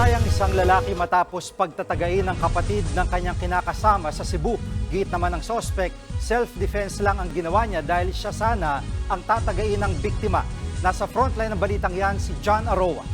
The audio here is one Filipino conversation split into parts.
Namatay ang isang lalaki matapos pagtatagain ng kapatid ng kanyang kinakasama sa Cebu. Git naman ng sospek, self-defense lang ang ginawa niya dahil siya sana ang tatagain ng biktima. Nasa frontline ng balitang yan si John Aroa.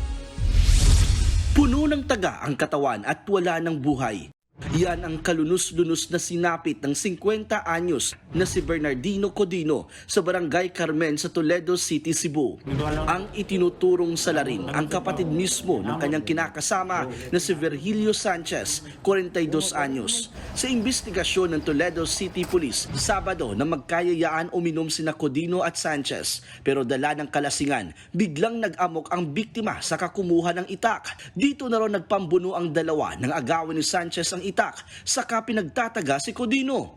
Puno ng taga ang katawan at wala ng buhay. Yan ang kalunos-lunos na sinapit ng 50 anyos na si Bernardino Codino sa Barangay Carmen sa Toledo City, Cebu. Ang itinuturong salarin ang kapatid mismo ng kanyang kinakasama na si Virgilio Sanchez, 42 anyos. Sa investigasyon ng Toledo City Police, Sabado na magkayayaan uminom sina Codino at Sanchez pero dala ng kalasingan, biglang nag-amok ang biktima sa kakumuha ng itak. Dito na raw nagpambuno ang dalawa ng agawin ni Sanchez ang itak, saka pinagtataga si Codino.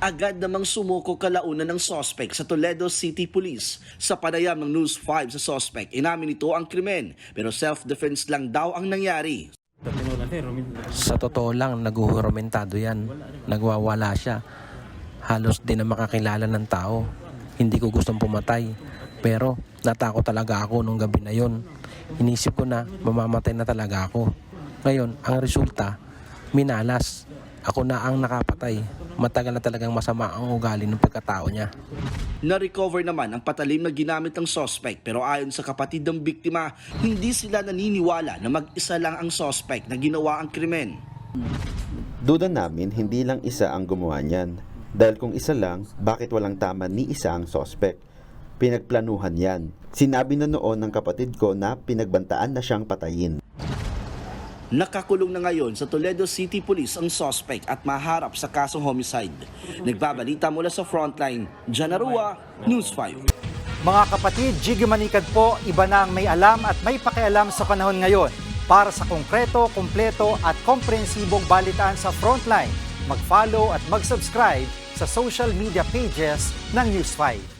Agad namang sumuko kalaunan ng sospek sa Toledo City Police. Sa panayam ng News 5 sa sospek, inamin ito ang krimen pero self-defense lang daw ang nangyari. Sa totoo lang, naguhuramentado yan. Nagwawala siya. Halos di na makakilala ng tao. Hindi ko gustong pumatay. Pero natakot talaga ako nung gabi na yon. Inisip ko na mamamatay na talaga ako. Ngayon, ang resulta, minalas. Ako na ang nakapatay. Matagal na talagang masama ang ugali ng pagkatao niya. Na-recover naman ang patalim na ginamit ng sospek pero ayon sa kapatid ng biktima, hindi sila naniniwala na mag-isa lang ang sospek na ginawa ang krimen. Duda namin hindi lang isa ang gumawa niyan. Dahil kung isa lang, bakit walang tama ni isa ang sospek? Pinagplanuhan yan. Sinabi na noon ng kapatid ko na pinagbantaan na siyang patayin. Nakakulong na ngayon sa Toledo City Police ang sospek at maharap sa kasong homicide. Nagbabalita mula sa frontline, Janarua, News 5. Mga kapatid, Jiggy Manikad po, iba na ang may alam at may pakialam sa panahon ngayon. Para sa konkreto, kumpleto at komprehensibong balitaan sa Frontline, mag-follow at mag-subscribe sa social media pages ng News 5.